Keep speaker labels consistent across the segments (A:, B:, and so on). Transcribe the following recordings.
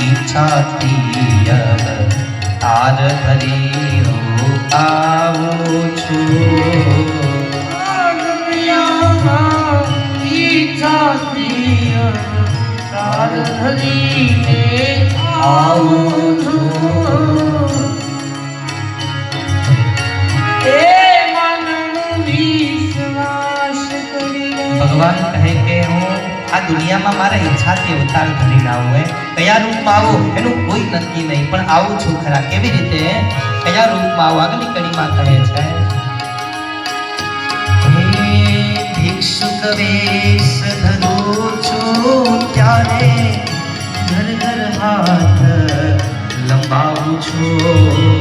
A: ઈચ્છાથી તાર ધરી હું આવું છું
B: આવું છું
A: ભગવાન કહે કે હું આ દુનિયામાં મારા ઈચ્છાથી અવતાર ધરીને આવું હોય. કયા રૂપમાં આવું એનું કોઈ નક્કી નહીં, પણ આવું છું ખરા. કેવી રીતે? કયા રૂપમાં આવું? આગળની કડીમાં કહે છે. ભિક્ષુક વેશ ધરો છો ત્યારે ઘર ઘર હાથ લંબાવું છું.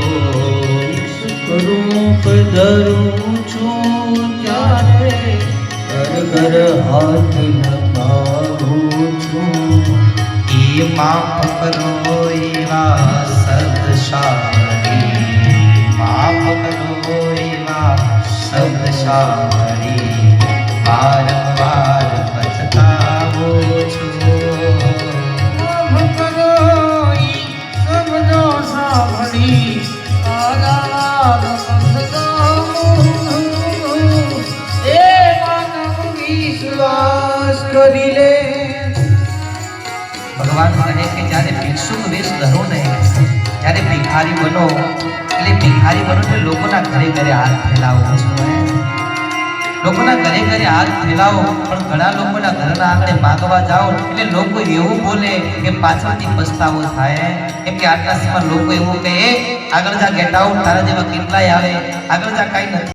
B: રૂપ ધરું છું ત્યારે ઘર ઘર હાથ લંબાવું છું
A: એ માફ કરો એવા સદશારી માફ કરો એવા વારંવાર
B: કરી
A: ભગવાન કહે કે જ્યારે ભિક્ષુક વેશ ધરો ને જ્યારે ભિખારી બનો. એટલે ભિખારી બનો એટલે લોકોના ઘરે ઘરે હાથ ફેલાવો. લોકોના ઘરે ઘરે હાથ ફેલાવો પણ ઘણા લોકોના ઘરના આંગણે માગવા જાઓ એટલે લોકો એવું બોલે કે પાછળથી પસ્તાવો થાય. કેમ કે આટલા સમયમાં લોકો એવું કહે "એ, આગળ જા ગેટ આઉટ તારા જેવા કેટલાય આવે. આગળ જા કાંઈ નથી.